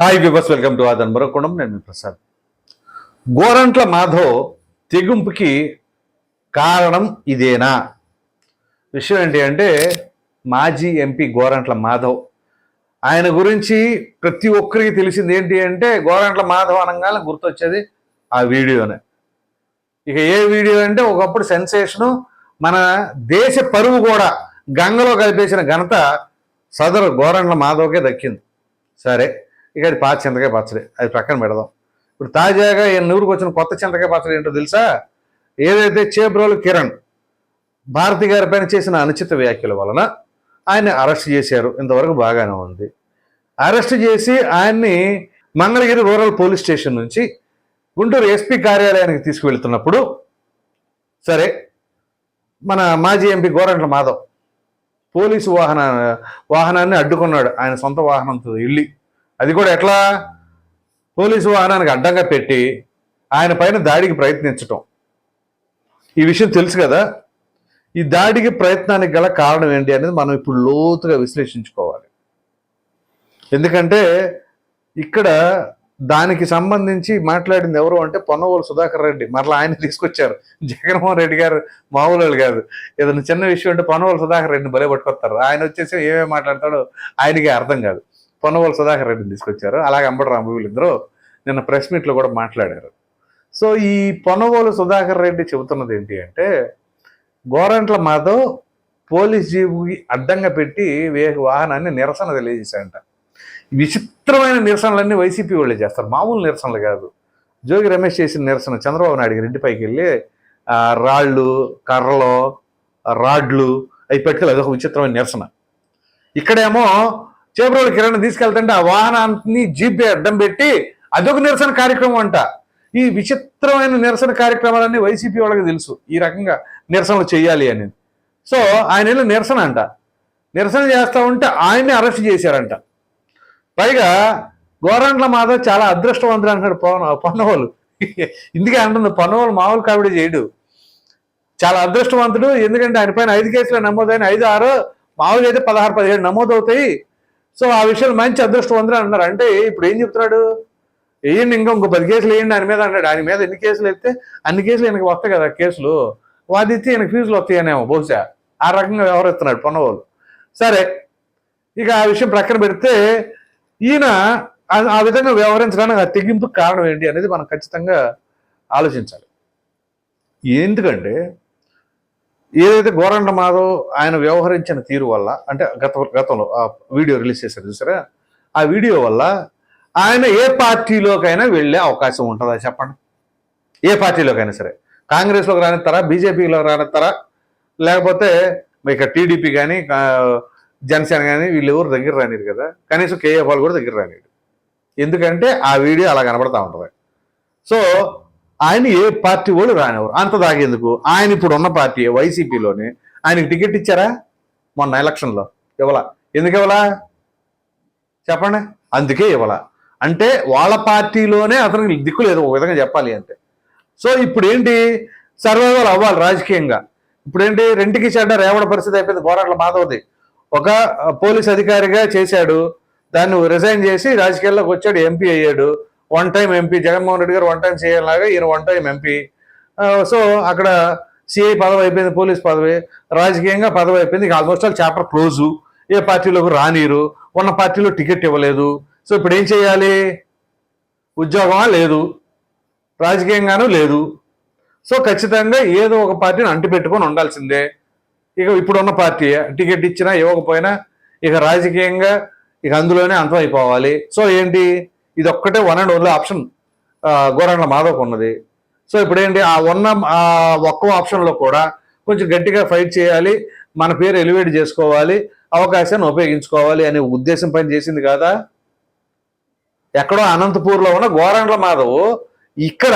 Hi viewers welcome to ఆదన్ మరొకడం నేను ప్రసాద్. గోరంట్ల మాధవ్ తెగింపుకి కారణం ఇదేనా? విషయం ఏంటి అంటే మాజీ ఎంపీ గోరంట్ల మాధవ్. ఆయన గురించి ప్రతి ఒక్కరికి తెలిసింది ఏంటి అంటే గోరంట్ల మాధవ్ అనగానే గుర్తొచ్చేది ఆ వీడియోనే. ఇక ఏ వీడియో అంటే ఒకప్పుడు సెన్సేషను మన దేశ పరువు కూడా గంగలో కలిపేసిన ఘనత సదరు గోరంట్ల మాధవ్కే దక్కింది. సరే. ఇక అది పాత చింతకాయ పచ్చడి. అది పక్కన పెడదాం. ఇప్పుడు తాజాగా ఈ నూరుకు వచ్చిన కొత్త చింతకాయ పచ్చడి ఏంటో తెలుసా? ఏదైతే చేబ్రోలు కిరణ్ భారతి గారి పైన చేసిన అనుచిత వ్యాఖ్యల వలన ఆయన్ని అరెస్ట్ చేశారు. ఇంతవరకు బాగానే ఉంది. అరెస్ట్ చేసి ఆయన్ని మంగళగిరి రూరల్ పోలీస్ స్టేషన్ నుంచి గుంటూరు ఎస్పీ కార్యాలయానికి తీసుకువెళ్తున్నప్పుడు సరే మన మాజీ ఎంపీ గోరంట్ల మాధవ్ పోలీసు వాహన వాహనాన్ని అడ్డుకున్నాడు. ఆయన సొంత వాహనంతో వెళ్ళి అది కూడా ఎట్లా? పోలీసు వాహనానికి అడ్డంగా పెట్టి ఆయన పైన దాడికి ప్రయత్నించటం. ఈ విషయం తెలుసు కదా? ఈ దాడికి ప్రయత్నానికి గల కారణం ఏంటి అనేది మనం ఇప్పుడు లోతుగా విశ్లేషించుకోవాలి. ఎందుకంటే ఇక్కడ దానికి సంబంధించి మాట్లాడింది ఎవరు అంటే పొన్నవోలు సుధాకర్ రెడ్డి. మరలా ఆయన తీసుకొచ్చారు. జగన్మోహన్ రెడ్డి గారు మామూలు వాళ్ళు కాదు. ఏదైనా చిన్న విషయం అంటే పొన్నవోలు సుధాకర్ రెడ్డిని బలే పట్టుకొస్తారు. ఆయన వచ్చేసి ఏమేమి మాట్లాడతాడో ఆయనకి అర్థం కాదు. పొన్నవోలు సుధాకర్ రెడ్డిని తీసుకొచ్చారు. అలాగే అంబటి వీళ్ళిద్దరూ నిన్న ప్రెస్ మీట్లో కూడా మాట్లాడారు. సో ఈ పొన్నవోలు సుధాకర్ రెడ్డి చెబుతున్నది ఏంటి అంటే గోరంట్ల మాధవ్ పోలీస్ జీబుకి అడ్డంగా పెట్టి వే వాహనాన్ని నిరసన తెలియజేశారంట విచిత్రమైన నిరసనలన్నీ వైసీపీ వాళ్ళే చేస్తారు. మామూలు నిరసనలు కాదు. జోగి రమేష్ చేసిన నిరసన చంద్రబాబు నాయుడు గారి ఇంటిపైకి వెళ్ళి రాళ్ళు కర్రలు రాడ్లు అవి పెట్టుకోలేదు. అదొక విచిత్రమైన నిరసన. ఇక్కడేమో చేపరోడు కిరణ్ తీసుకెళ్తుంటే ఆ వాహనాన్ని జీపే అడ్డం పెట్టి అదొక నిరసన కార్యక్రమం అంట. ఈ విచిత్రమైన నిరసన కార్యక్రమాలన్నీ వైసీపీ వాళ్ళకి తెలుసు. ఈ రకంగా నిరసనలు చేయాలి అనేది. సో ఆయన వెళ్ళి నిరసన అంట. నిరసన చేస్తా ఉంటే ఆయన్ని అరెస్ట్ చేశారంట. పైగా గోరంట్ల మాధవ్ చాలా అదృష్టవంతుడు అంటున్నాడు పవన్ పన్నవాళ్ళు ఇందుకే అంటుంది పన్నవాళ్ళు మామూలు కావిడ చేయడు. చాలా అదృష్టవంతుడు ఎందుకంటే ఆయన పైన ఐదు కేసులు నమోదైన ఐదు ఆరు మామూలుగా అయితే పదహారు పదిహేడు నమోదవుతాయి. సో ఆ విషయంలో మంచి అదృష్టవంతుడు అంటున్నారు అంటే ఇప్పుడు ఏం చెప్తున్నాడు? వేయండి ఇంకా ఇంకో పది కేసులు వేయండి ఆయన మీద అన్నాడు. ఆయన మీద ఎన్ని కేసులు ఎత్తే అన్ని కేసులు ఈయనకి వస్తాయి కదా కేసులు. వాదిస్తే ఈయనకి ఫీజులు వస్తాయనేమో బహుశా. ఆ రకంగా వ్యవహరిస్తున్నాడు పొన్నవాళ్ళు. సరే ఇక ఆ విషయం ప్రక్కన పెడితే ఈయన ఆ- ఆ విధంగా వ్యవహరించడానికి ఆ తెగింపు కారణం ఏంటి అనేది మనం ఖచ్చితంగా ఆలోచించాలి. ఎందుకంటే ఏదైతే గోరంట మాధవ్ ఆయన వ్యవహరించిన తీరు వల్ల అంటే గత గతంలో ఆ వీడియో రిలీజ్ చేశారు చూసారా? ఆ వీడియో వల్ల ఆయన ఏ పార్టీలోకైనా వెళ్ళే అవకాశం ఉంటుందా చెప్పండి? ఏ పార్టీలోకైనా సరే. కాంగ్రెస్లోకి రానిస్తారా? బీజేపీలో రానిస్తారా? లేకపోతే ఇక టీడీపీ కానీ జనసేన కానీ వీళ్ళు ఎవరు దగ్గర రానిరు కదా? కనీసం కేఏ కూడా దగ్గర రానిడు ఎందుకంటే ఆ వీడియో అలా కనబడతా ఉంటుంది. సో ఆయన ఏ పార్టీ వాళ్ళు రానివ్వరు. అంత దాగేందుకు? ఆయన ఇప్పుడు ఉన్న పార్టీ వైసీపీలోనే ఆయనకి టికెట్ ఇచ్చారా? మొన్న ఎలక్షన్లో ఇవ్వలా. ఎందుకు ఇవ్వలా? చెప్పండి. అందుకే ఇవ్వలా. అంటే వాళ్ళ పార్టీలోనే అతనికి దిక్కు లేదు ఒక విధంగా చెప్పాలి అంటే. సో ఇప్పుడు ఏంటి సర్వైవల్ అవ్వాలి రాజకీయంగా. ఇప్పుడు ఏంటి రెంటికి చెడ్డ రేవడ పరిస్థితి అయిపోయింది పోరాట్ల మాధవది. ఒక పోలీస్ అధికారిగా చేశాడు దాన్ని రిజైన్ చేసి రాజకీయాల్లోకి వచ్చాడు ఎంపీ అయ్యాడు. One time MP Jaganmohan Reddy గారు వన్ టైం చేయాలాగా ఈయన వన్ టైం ఎంపీ సో అక్కడ సిఐ పదవి అయిపోయింది పోలీస్ పదవి. రాజకీయంగా పదవి అయిపోయింది ఇక ఆల్మోస్ట్ ఆల్ చాప్టర్ క్లోజు ఏ పార్టీలోకి రానీరు ఉన్న పార్టీలో టికెట్ ఇవ్వలేదు. సో ఇప్పుడు ఏం చేయాలి? ఉద్యోగమా లేదు. రాజకీయంగానూ లేదు. సో ఖచ్చితంగా ఏదో ఒక పార్టీని అంటిపెట్టుకొని ఉండాల్సిందే. ఇక ఇప్పుడున్న పార్టీ టికెట్ ఇచ్చినా ఇవ్వకపోయినా ఇక రాజకీయంగా ఇక అందులోనే అంతం అయిపోవాలి. సో ఏంటి? ఇది ఒక్కటే one and only option Gorantla Madhav ఉన్నది సో ఇప్పుడు ఏంటి ఆ ఉన్న ఆ ఒక్క ఆప్షన్లో కూడా కొంచెం గట్టిగా ఫైట్ చేయాలి మన పేరు ఎలివేట్ చేసుకోవాలి అవకాశాన్ని ఉపయోగించుకోవాలి అనే ఉద్దేశం పని చేసింది కాదా? ఎక్కడో అనంతపూర్లో ఉన్న గోరంట్ల మాధవ్ ఇక్కడ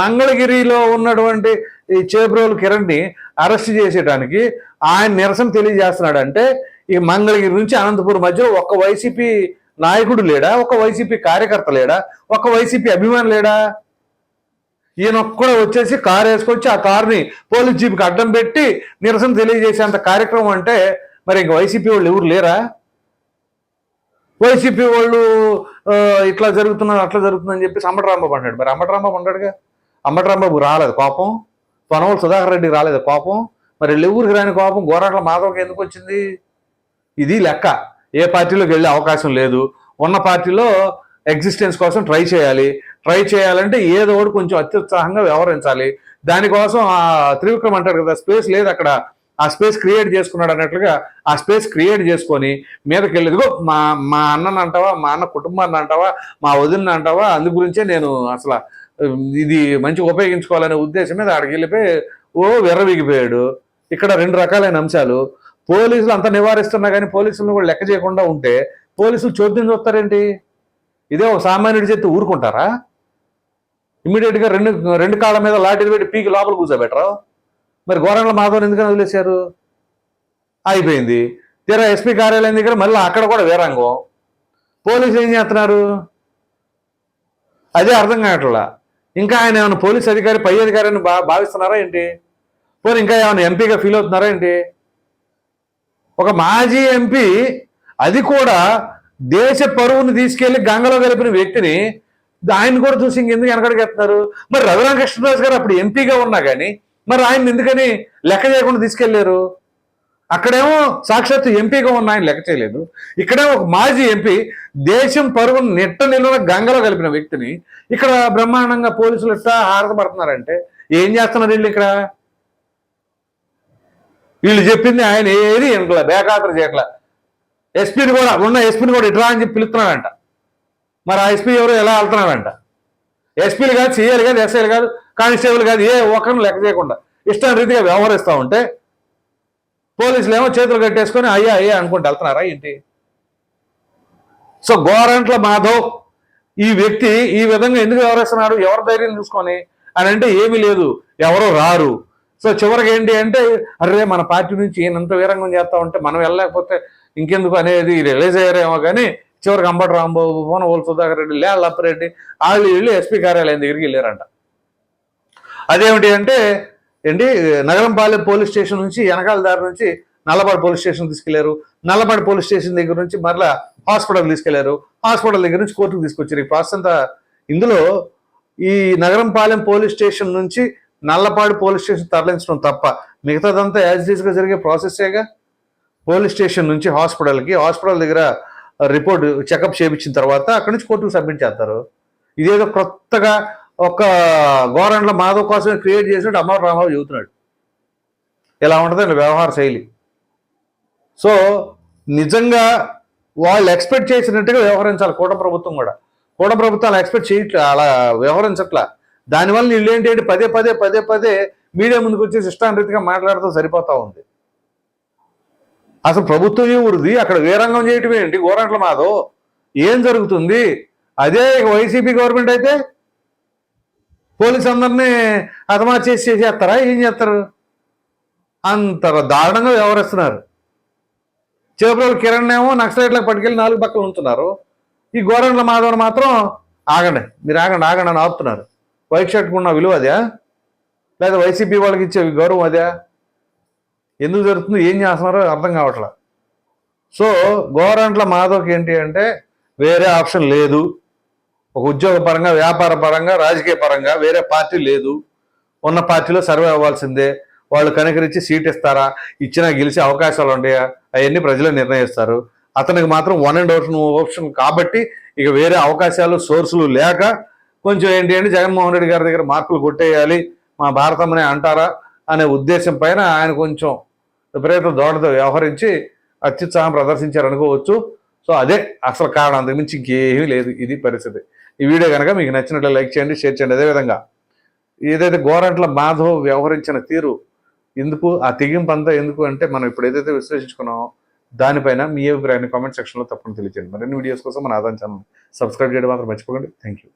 మంగళగిరిలో ఉన్నటువంటి ఈ చేబ్రోలు కిరణ్ని అరెస్ట్ చేసేయడానికి ఆయన నిరసన తెలియజేస్తున్నాడు అంటే ఈ మంగళగిరి నుంచి అనంతపూర్ మధ్య ఒక్క వైసీపీ నాయకుడు లేడా? ఒక వైసీపీ కార్యకర్త లేడా? ఒక వైసీపీ అభిమాని లేడా? ఈయన కూడా వచ్చేసి కారు వేసుకొచ్చి ఆ కారుని పోలీస్ జీప్కి అడ్డం పెట్టి నిరసన తెలియజేసేంత కార్యక్రమం అంటే మరి ఇంక వైసీపీ వాళ్ళు ఎవరు లేరా? వైసీపీ వాళ్ళు ఇట్లా జరుగుతున్నారు అట్లా జరుగుతుందని చెప్పి అంబటి రాంబాబు అంటాడు. మరి అంబటి రాంబాబు అంటాడుగా రాలేదు కోపం. పొనవల్ సుధాకర్ రెడ్డి రాలేదు కోపం. మరి ఊరికి రాని కోపం? గోరాట్ల మాధవకి ఎందుకు వచ్చింది? ఇది లెక్క. ఏ పార్టీలోకి వెళ్ళే అవకాశం లేదు. ఉన్న పార్టీలో ఎగ్జిస్టెన్స్ కోసం ట్రై చేయాలి. ట్రై చేయాలంటే ఏదో ఒకటి కొంచెం అత్యుత్సాహంగా వ్యవహరించాలి. దానికోసం ఆ త్రివిక్రమ్ అంటారు కదా స్పేస్ లేదు అక్కడ. ఆ స్పేస్ క్రియేట్ చేసుకున్నాడు అన్నట్లుగా ఆ స్పేస్ క్రియేట్ చేసుకొని మీదకి వెళ్ళేదిగో మా మా అన్నని అంటావా మా అన్న కుటుంబాన్ని అంటావా మా వదిన అంటావా అందు గురించే నేను అసలు ఇది మంచి ఉపయోగించుకోవాలనే ఉద్దేశం మీద అక్కడికి వెళ్ళిపోయి ఓ విర్రవిగిపోయాడు. ఇక్కడ రెండు రకాలైన అంశాలు. పోలీసులు అంత నివారిస్తున్నా కానీ పోలీసులను కూడా లెక్క చేయకుండా ఉంటే పోలీసులు చోద్యం చూస్తారేంటి? ఇదే ఒక సామాన్యుడి చేతి ఊరుకుంటారా? ఇమీడియట్గా రెండు రెండు కాళ్ళ మీద లాఠీలు పెట్టి పీకి లోపల కూర్చోబెట్టరు? మరి గోరంట్ల మాధవన్ ఎందుకని వదిలేశారు? అయిపోయింది. తీరా ఎస్పీ కార్యాలయం దగ్గర మళ్ళీ అక్కడ కూడా వేరంగం పోలీసులు ఏం చేస్తున్నారు? అదే అర్థం కావట్లా. ఇంకా ఆయన ఏమైనా పోలీస్ అధికారి పై అధికారిని భా భావిస్తున్నారా ఏంటి? పోనీ ఇంకా ఏమైనా ఎంపీగా ఫీల్ అవుతున్నారా ఏంటి? ఒక మాజీ ఎంపీ అది కూడా దేశ పరువుని తీసుకెళ్ళి గంగలో కలిపిన వ్యక్తిని ఆయన కూడా చూసి ఇంకెందుకు వెనకడిగేస్తున్నారు మరి రఘురామకృష్ణదాస్ గారు అప్పుడు ఎంపీగా ఉన్నా కానీ మరి ఆయన ఎందుకని లెక్క చేయకుండా తీసుకెళ్ళారు? అక్కడేమో సాక్షాత్తు ఎంపీగా ఉన్న ఆయన లెక్క చేయలేదు. ఇక్కడేమో ఒక మాజీ ఎంపీ దేశం పరువును నెట్ట నిల్వన గంగలో కలిపిన వ్యక్తిని ఇక్కడ బ్రహ్మాండంగా పోలీసులు ఇట్టా హారతపడుతున్నారంటే ఏం చేస్తున్నారు వీళ్ళు ఇక్కడ? వీళ్ళు చెప్పింది ఆయన ఏది వినట్లే బేఖాతరు చేయట్లే. ఎస్పీని కూడా ఉన్న ఎస్పీని కూడా ఇట్లా అని చెప్పి పిలుస్తున్నాడంట. మరి ఆ ఎస్పీ ఎవరు ఎలా వెళ్తున్నాడంట? ఎస్పీలు కాదు సీఏలు కాదు ఎస్ఐలు కాదు కానిస్టేబుల్ కాదు ఏ ఒక్కరిని లెక్క చేయకుండా ఇష్టం రీతిగా వ్యవహరిస్తూ ఉంటే పోలీసులు ఏమో చేతులు కట్టేసుకొని అయ్యా అయ్యా అనుకుంటూ వెళ్తున్నారా ఏంటి? సో గోరంట్ల మాధవ్ ఈ వ్యక్తి ఈ విధంగా ఎందుకు వ్యవహరిస్తున్నాడు? ఎవరి ధైర్యం చూసుకొని? అని అంటే ఏమీ లేదు. ఎవరు రారు. సో చివరికి ఏంటి అంటే అరే మన పార్టీ నుంచి ఈయనంత వీరంగం చేస్తా ఉంటే మనం వెళ్ళలేకపోతే ఇంకెందుకు అనేది రిలీజ్ అయ్యారేమో కానీ చివరికి అంబటి రాంబాబు భువన ఓల్ సుధాకర్ రెడ్డి లేళ్ళ అప్పరెడ్డి వాళ్ళు వీళ్ళు ఎస్పీ కార్యాలయం దగ్గరికి వెళ్ళారంట. అదేమిటి అంటే ఏంటి నగరంపాలెం పోలీస్ స్టేషన్ నుంచి వెనకాల దారి నుంచి నల్లపాడు పోలీస్ స్టేషన్ తీసుకెళ్ళారు. నల్లపాడు పోలీస్ స్టేషన్ దగ్గర నుంచి మరలా హాస్పిటల్ తీసుకెళ్ళారు. హాస్పిటల్ దగ్గర నుంచి కోర్టుకు తీసుకొచ్చారు. ఈ ప్రాసెస్ అంతా ఇందులో ఈ నగరంపాలెం పోలీస్ స్టేషన్ నుంచి నల్లపాడు పోలీస్ స్టేషన్ తరలించడం తప్ప మిగతాదంతా యాజ్గా జరిగే ప్రాసెస్గా పోలీస్ స్టేషన్ నుంచి హాస్పిటల్కి హాస్పిటల్ దగ్గర రిపోర్ట్ చెకప్ చేయించిన తర్వాత అక్కడి నుంచి కోర్టుకు సబ్మిట్ చేస్తారు. ఇదేదో కొత్తగా ఒక గోరంట్ల మాధవ్ కోసమే క్రియేట్ చేసినట్టు అమ్మవారు రామారావు చెబుతున్నాడు. ఇలా ఉంటుంది వ్యవహార శైలి? సో నిజంగా వాళ్ళు ఎక్స్పెక్ట్ చేసినట్టుగా వ్యవహరించాలి కూట ప్రభుత్వం కూడా. కూట ప్రభుత్వాలు ఎక్స్పెక్ట్ చేయట్లే అలా వ్యవహరించట్లా. దానివల్ల వీళ్ళు ఏంటి? పదే పదే పదే పదే మీడియా ముందుకు వచ్చేసి ఇష్టానురీతిగా మాట్లాడటం సరిపోతా ఉంది. అసలు ప్రభుత్వం ఏ ఊరిది? అక్కడ వీరంగం చేయటం ఏంటి? గోరంట్ల మాధవ్ ఏం జరుగుతుంది? అదే వైసీపీ గవర్నమెంట్ అయితే పోలీస్ అందరినీ అతమా చేసి చేసేస్తారా? ఏం చేస్తారు? అంత దారుణంగా వ్యవహరిస్తున్నారు. చేపల కిరణ్ ఏమో నక్సలైట్లకు పట్టుకెళ్ళి నాలుగు పక్కలు ఉంటున్నారు ఈ గోరంట్ల మాధవన్ మాత్రం ఆగండి. మీరు ఆగండి ఆగండి అని ఆపుతున్నారు. వైట్ షర్ట్కి ఉన్న విలువ అదే? లేదా వైసీపీ వాళ్ళకి ఇచ్చే గౌరవం అదే? ఎందుకు జరుగుతుంది? ఏం చేస్తున్నారో అర్థం కావట్లా. సో గోరంట్ల మాధవ్కి ఏంటి అంటే వేరే ఆప్షన్ లేదు. ఒక ఉద్యోగ పరంగా వ్యాపార పరంగా రాజకీయ పరంగా వేరే పార్టీ లేదు. ఉన్న పార్టీలో సర్వే అవ్వాల్సిందే. వాళ్ళు కనుకరించి సీట్ ఇస్తారా? ఇచ్చినా గెలిచే అవకాశాలు ఉంటాయా అవన్నీ ప్రజలే నిర్ణయిస్తారు. అతనికి మాత్రం వన్ అండ్ ఆప్షన్ ఆప్షన్ కాబట్టి ఇక వేరే అవకాశాలు సోర్సులు లేక కొంచెం ఏంటి అంటే జగన్మోహన్ రెడ్డి గారి దగ్గర మార్కులు కొట్టేయాలి మా భారతమనే అంటారా అనే ఉద్దేశం పైన ఆయన కొంచెం విపరీత దోడతో వ్యవహరించి అత్యుత్సాహం ప్రదర్శించారు అనుకోవచ్చు సో అదే అసలు కారణం. అంతకుమించి ఇంకేమీ లేదు. ఇది పరిస్థితి. ఈ వీడియో కనుక మీకు నచ్చినట్లు లైక్ చేయండి షేర్ చేయండి. అదేవిధంగా ఏదైతే గోరంట్ల మాధవ్ వ్యవహరించిన తీరు ఎందుకు ఆ తెగింపు అంతా ఎందుకు అంటే మనం ఇప్పుడు ఏదైతే విశ్లేషించుకున్నామో దానిపైన మీ అభిప్రాయాన్ని కామెంట్ సెక్షన్లో తప్పకుండా తెలియజేయండి మరిన్ని వీడియోస్ కోసం మన ఆదాయం ఛానల్ సబ్స్క్రైబ్ చేయడం మాత్రం మర్చిపోకండి. Thank you